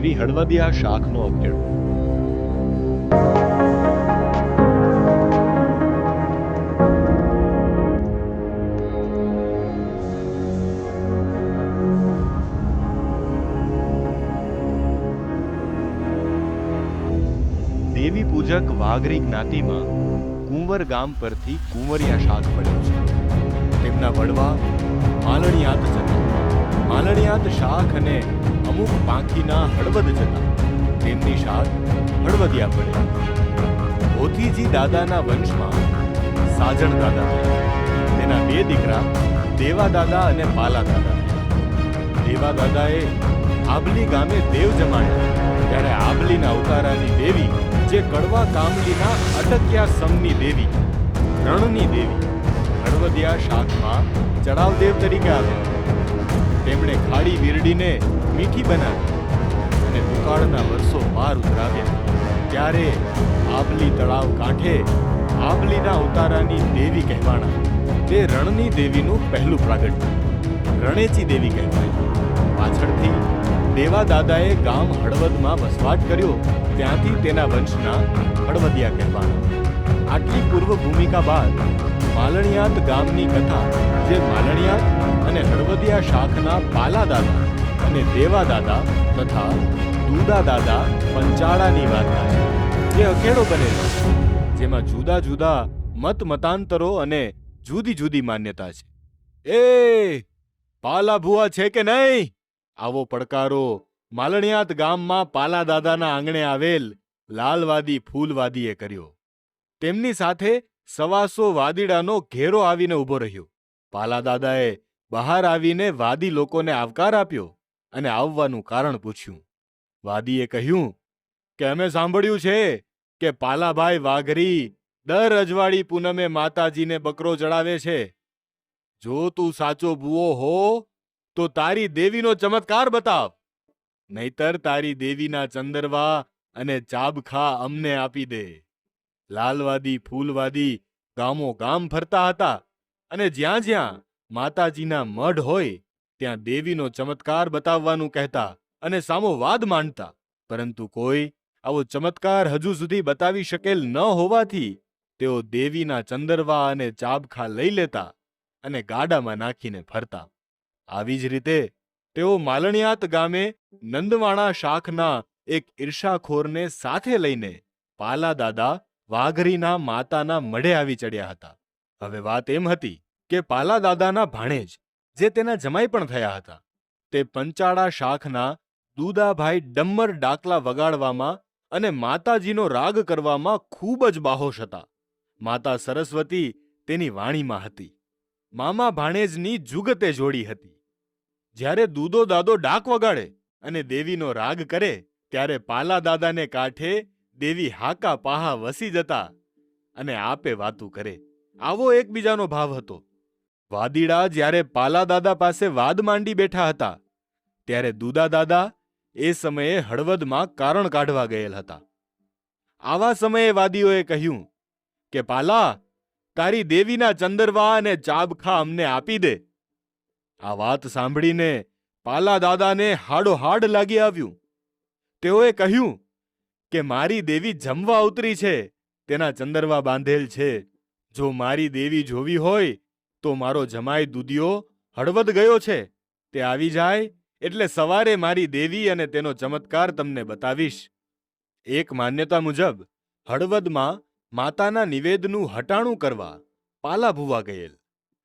શ્રી હળવદિયા શાખનો અખેડો દેવી પૂજક વાઘરી જ્ઞાતિમાં કુંવર ગામ પરથી કુંવરિયા શાખ પડ્યો છે. તેમના વડવા માલણિયાત જતા. માલણિયાત શાખ અને અમુક પાંખીના હળવદ જતા તેમની શાખ હળવદિયા પડે. ભોથીજી દાદાના વંશમાં સાજણ દાદા તેના બે દીકરા દેવા દાદા અને પાલા દાદા દેવા દાદાએ આબલી ગામે દેવ જમાડ્યા. ત્યારે આબલીના ઉતારાની દેવી, જે કડવા કામલીના અટક્યા સમની દેવી, રણની દેવી, હળવદિયા શાખમાં ચડાવદેવ તરીકે આવ્યા. તેમણે ખાડી વીરડીને મીઠી બનાવી અને દુકાળના વર્ષો પાર ઉતરાવ્યા. ત્યારે આબલી તળાવ કાંઠે આબલીના ઉતારાની દેવી કહેવાણા. તે રણની દેવીનું પહેલું પ્રાગટ્ય. રણેચી દેવી કહેવાય. પાછળથી દેવા દાદાએ ગામ હળવદમાં વસવાટ કર્યો. ત્યાંથી તેના વંશના હળવદિયા કહેવાના આટલી પૂર્વ ભૂમિકા બાદ માલણિયાત ગામની કથા, જે માલણિયાત અને હળવદિયા શાખના પાલા દાદા અને દેવા દાદા તથા દુદા દાદા પંચાળાની વાત થાય જે અખેડો બનેલો, જેમાં જુદા જુદા મત મતાંતરો અને જુદી જુદી માન્યતા છે. એ પાલા ભુવા છે કે નહીં? આવો પડકારો માલણિયાત ગામમાં પાલા દાદાના આંગણે આવેલ લાલવાદી ફૂલવાદીએ કર્યો. તેમની સાથે સવાસો વાદીડાનો ઘેરો આવીને ઊભો રહ્યો. પાલા દાદાએ બહાર આવીને વાદી લોકોને આવકાર આપ્યો. અને આવવાનું કારણ પૂછ્યું. વાદીએ કહ્યું, કે અમે સાંભળ્યું છે કે પાલાભાઈ વાઘરી દર અજવાળી પૂનમે માતાજીને બકરો ચડાવે છે. જો તું સાચો ભૂવો હો, તો તારી દેવીનો ચમત્કાર બતાવ. નહીતર તારી દેવીના ચંદરવા અને ચાબખા અમને આપી દે. લાલવાદી, ફૂલવાદી ગામો ગામ ફરતા હતા અને જ્યાં જ્યાં માતાજીના મઢ હોય ત્યાં દેવીનો ચમત્કાર બતાવવાનું કહેતા અને સામો વાદ માંડતા. પરંતુ કોઈ આવો ચમત્કાર હજુ સુધી બતાવી શકેલ ન હોવાથી તેઓ દેવીના ચંદરવા અને ચાબખા લઈ લેતા અને ગાડામાં નાખીને ફરતા. આવી જ રીતે તેઓ માલણિયાત ગામે નંદવાણા શાખના એક ઈર્ષાખોરને સાથે લઈને પાલા દાદા વાઘરીના માતાના મઢે આવી ચડ્યા હતા. હવે વાત એમ હતી કે પાલા દાદાના ભાણેજ જે તેના જમાઈ પણ થયા હતા. તે પંચાળા શાખના દુદાભાઈ ડમ્મર ડાકલા વગાડવામાં અને માતાજીનો રાગ કરવામાં ખૂબ જ બાહોશ હતા. માતા સરસ્વતી તેની વાણીમાં હતી. મામા ભાણેજની જુગતે જોડી હતી. જ્યારે દૂધો દાદો ડાક વગાડે અને દેવીનો રાગ કરે, ત્યારે પાલા દાદાને કાંઠે દેવી હાકા પાહા વસી જતા અને આપે વાતું કરે. આવો એકબીજાનો ભાવ હતો. વાદીડા જ્યારે પાલા દાદા પાસે વાદ માંડી બેઠા હતા, ત્યારે દુદા દાદા એ સમયે હળવદમાં કારણ કાઢવા ગયેલ હતા. આવા સમયે વાદીઓએ કહ્યું કે, પાલા, તારી દેવીના ચંદરવા અને ચાબખા અમને આપી દે. આ વાત સાંભળીને પાલા દાદાને હાડોહાડ લાગી આવ્યું. તેઓએ કહ્યું કે, મારી દેવી જમવા ઉતરી છે, તેના ચંદરવા બાંધેલ છે. જો મારી દેવી જોવી હોય તો મારો જમાઈ દુધિયો હળવદ ગયો છે. તે આવી જાય એટલે સવારે મારી દેવી અને તેનો ચમત્કાર તમને બતાવીશ. એક માન્યતા મુજબ, હળવદમાં માતાના નિવેદનું હટાણું કરવા પાલા ભૂવા ગયેલ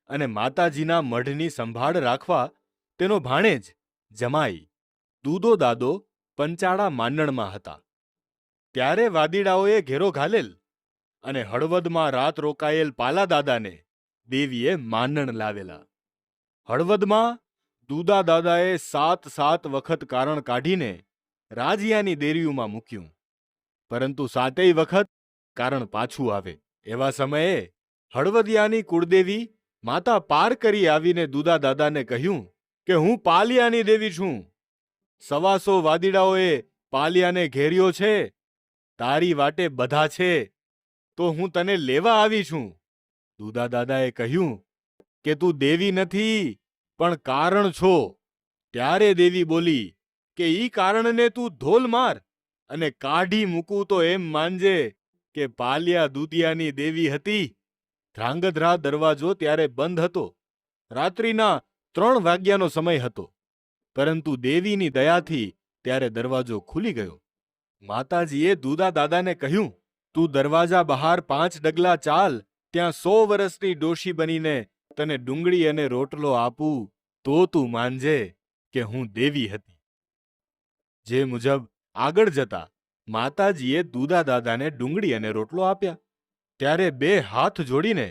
અને માતાજીના મઢની સંભાળ રાખવા તેનો ભાણેજ, જમાઈ, દૂધો દાદો પંચાળા માંડણમાં હતા. ત્યારે વાદીડાઓએ ઘેરો ઘાલેલ અને હળવદમાં રાત રોકાયેલ પાલા દાદાને દેવીએ માનણ લાવેલા. હળવદમાં દુદા દાદાએ સાત સાત વખત કારણ કાઢીને રાજિયાની દેરીઓમાં મૂક્યું. પરંતુ સાતેય વખત કારણ પાછું આવે. એવા સમયે હળવદિયાની કુળદેવી માતા પાર કરી આવીને દુદા દાદાને કહ્યું કે, હું પાલિયાની દેવી છું. સવાસો વાદીડાઓએ પાલિયાને ઘેર્યો છે. તારી વાટે બધા છે. તો હું તને લેવા આવી છું. દુદા દાદાએ કહ્યું કે, તું દેવી નથી, પણ કારણ છો. ત્યારે દેવી બોલી કે, ઈ કારણને તું ધોલ માર અને કાઢી મૂકું તો એમ માનજે કે પાલિયા દુધિયાની દેવી હતી. ધ્રાંગધ્રા દરવાજો ત્યારે બંધ હતો. રાત્રિના ત્રણ વાગ્યાનો સમય હતો. પરંતુ દેવીની દયાથી ત્યારે દરવાજો ખુલી ગયો. માતાજીએ દુદા દાદાને કહ્યું, તું દરવાજા બહાર પાંચ ડગલા ચાલ ત્યાં સો વર્ષની ડોશી બનીને તને ડુંગળી અને રોટલો આપું, તો તું માનજે કે હું દેવી હતી. જે મુજબ આગળ જતા માતાજીએ દુદા દાદાને ડુંગળી અને રોટલો આપ્યા. ત્યારે બે હાથ જોડીને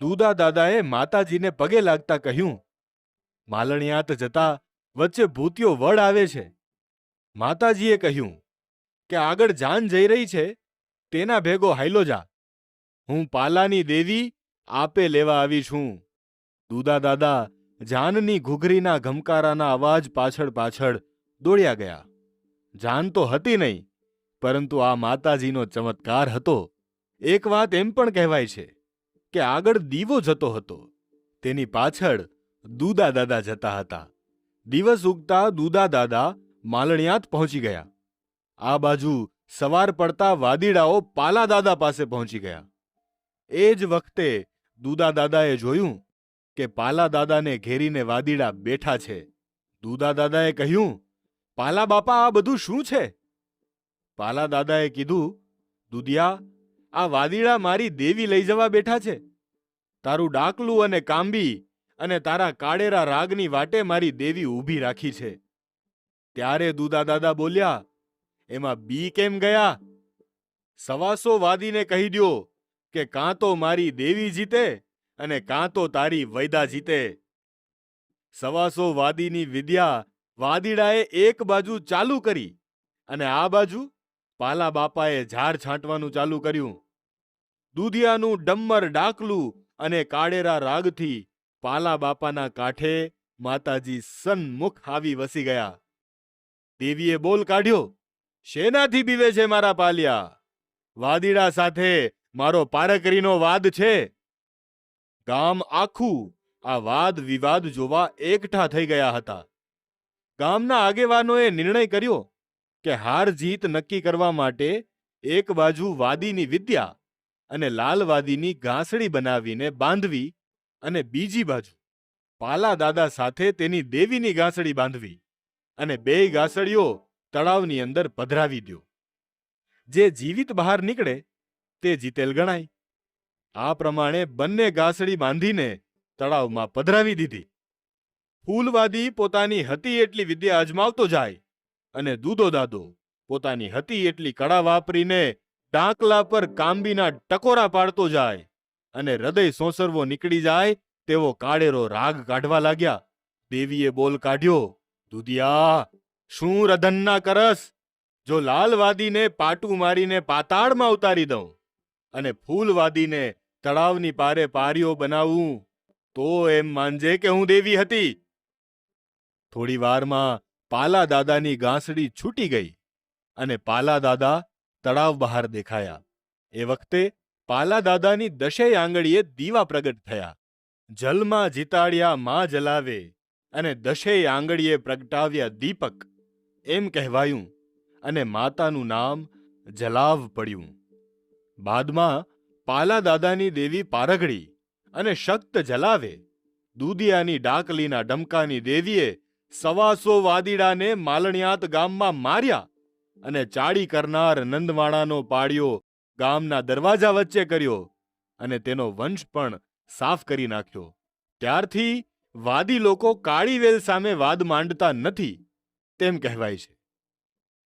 દુદા દાદાએ માતાજીને પગે લાગતા કહ્યું, માલણિયાત જતા વચ્ચે ભૂતિયો વડ આવે છે. માતાજીએ કહ્યું, કે આગળ જાન જઈ રહી છે, તેના ભેગો હાઈલો જા. હું પાલાની દેવી આપે લેવા આવી છું. દુદા દાદા જાનની ઘૂઘરીના ઘમકારાના અવાજ પાછળ પાછળ દોડ્યા ગયા. જાન તો હતી નહીં, પરંતુ આ માતાજીનો ચમત્કાર હતો. એક વાત એમ પણ કહેવાય છે કે આગળ દીવો જતો હતો. તેની પાછળ દુદા દાદા જતા હતા. દિવસ ઉગતા દુદા દાદા માલણિયાત પહોંચી ગયા. આ બાજુ સવાર પડતા વાદીડાઓ પાલા દાદા પાસે પહોંચી ગયા. એ જ વખતે દુદા દાદાએ જોયું કે પાલા દાદાને ઘેરીને વાદીડા બેઠા છે. દુદા દાદાએ કહ્યું, પાલા બાપા, આ બધું શું છે? પાલા દાદાએ કીધું દુધિયા આ વાદીડા મારી દેવી લઈ જવા બેઠા છે. તારું ડાકલું અને કાંબી અને તારા કાળેરા રાગની વાટે મારી દેવી ઊભી રાખી છે. ત્યારે દુદા દાદા બોલ્યા, એમાં બી કેમ ગયા? સવાસો વાદીને કહી દ્યો કે કાં તો મારી દેવી જીતે અને કાં તો તારી વૈદા જીતે. સવાસો વાદીની વિદ્યા વાદીડાએ એક બાજુ ચાલુ કરી અને આ બાજુ પાલા બાપાએ ઝાડ છાંટવાનું ચાલુ કર્યું. દૂધિયાનું ડમ્મર ડાકલું અને કાળેરા રાગથી પાલા બાપાના કાંઠે માતાજી સન્મુખ આવી વસી ગયા. દેવીએ બોલ કાઢ્યો, શેનાથી બીવે છે મારા પાલિયા? વાદીડા સાથે મારો પારકરીનો વાદ છે. ગામ આખું આ વાદ વિવાદ જોવા એકઠા થઈ ગયા હતા. ગામના આગેવાનોએ નિર્ણય કર્યો કે હાર જીત નક્કી કરવા માટે એક બાજુ વાદીની વિદ્યા અને લાલવાદીની ઘાસડી બનાવીને બાંધવી અને બીજી બાજુ પાલા દાદા સાથે તેની દેવીની ઘાસડી બાંધવી અને બેય ઘાસડીઓ તળાવની અંદર પધરાવી દ્યો. જે જીવિત બહાર નીકળે તે જીતેલ ગણાય. આ પ્રમાણે બંને ઘાસડી બાંધીને તળાવમાં પધરાવી દીધી. ફૂલવાદી પોતાની હતી એટલી વિદ્યા અજમાવતો જાય અને દૂધો દાદો પોતાની હતી એટલી કળા વાપરીને ડાંકલા પર કાંબીના ટકોરા પાડતો જાય અને હૃદય સોંસરવો નીકળી જાય તેવો કાળેરો રાગ કાઢવા લાગ્યા. દેવીએ બોલ કાઢ્યો, દુધિયા, શું રધનના કરસ? જો લાલવાદીને પાટું મારીને પાતાળમાં ઉતારી દઉં. અને ફૂલવાદીને તળાવની પારે પારીઓ બનાવું, તો એમ માનજે કે હું દેવી હતી. થોડી વારમાં પાલા દાદાની ગાંસડી છૂટી ગઈ અને પાલા દાદા તળાવ બહાર દેખાયા. એ વખતે પાલા દાદાની દશેય આંગળીએ દીવા પ્રગટ થયા. જલમાં જીતાડ્યા માં જલાવે અને દશેય આંગળીએ પ્રગટાવ્યા દીપક. એમ કહેવાયું અને માતાનું નામ જલાવ પડ્યું. બાદમાં પાલા દાદાની દેવી પારગડી અને શક્ત જલાવે. દૂધિયાની ડાકલીના ડમકાની દેવીએ સવાસો વાદીડાને માલણિયાત ગામમાં માર્યા અને ચાડી કરનાર નંદવાણાનો પાડ્યો ગામના દરવાજા વચ્ચે કર્યો અને તેનો વંશ પણ સાફ કરી નાખ્યો. ત્યારથી વાદી લોકો કાળીવેલ સામે વાદ માંડતા નથી, તેમ કહેવાય છે.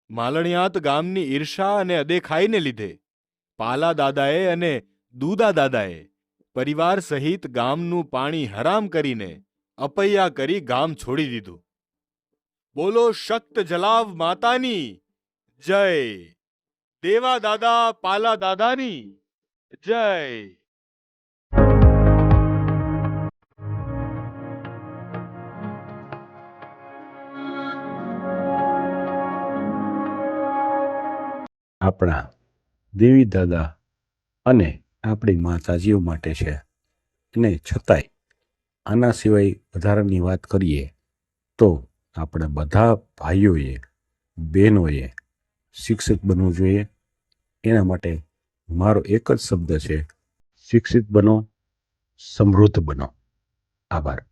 માલણિયાત ગામની ઈર્ષા અને અદેખાઈને લીધે પાલા દાદાએ અને દૂદા દાદાએ પરિવાર સહિત ગામનું પાણી હરામ કરીને અપૈયા કરી ગામ છોડી દીધું. બોલો, શક્ત જલાવ માતાની, જય દેવા દાદા, પાલા દાદાની, જય. આપણા દેવી દાદા અને આપણી માતાજીઓ માટે છે. અને છતાંય આના સિવાય વધારાની વાત કરીએ તો આપણે બધા ભાઈઓએ, બહેનોએ શિક્ષિત બનવું જોઈએ. એના માટે મારો એક જ શબ્દ છે, શિક્ષિત બનો, સમૃદ્ધ બનો. આભાર.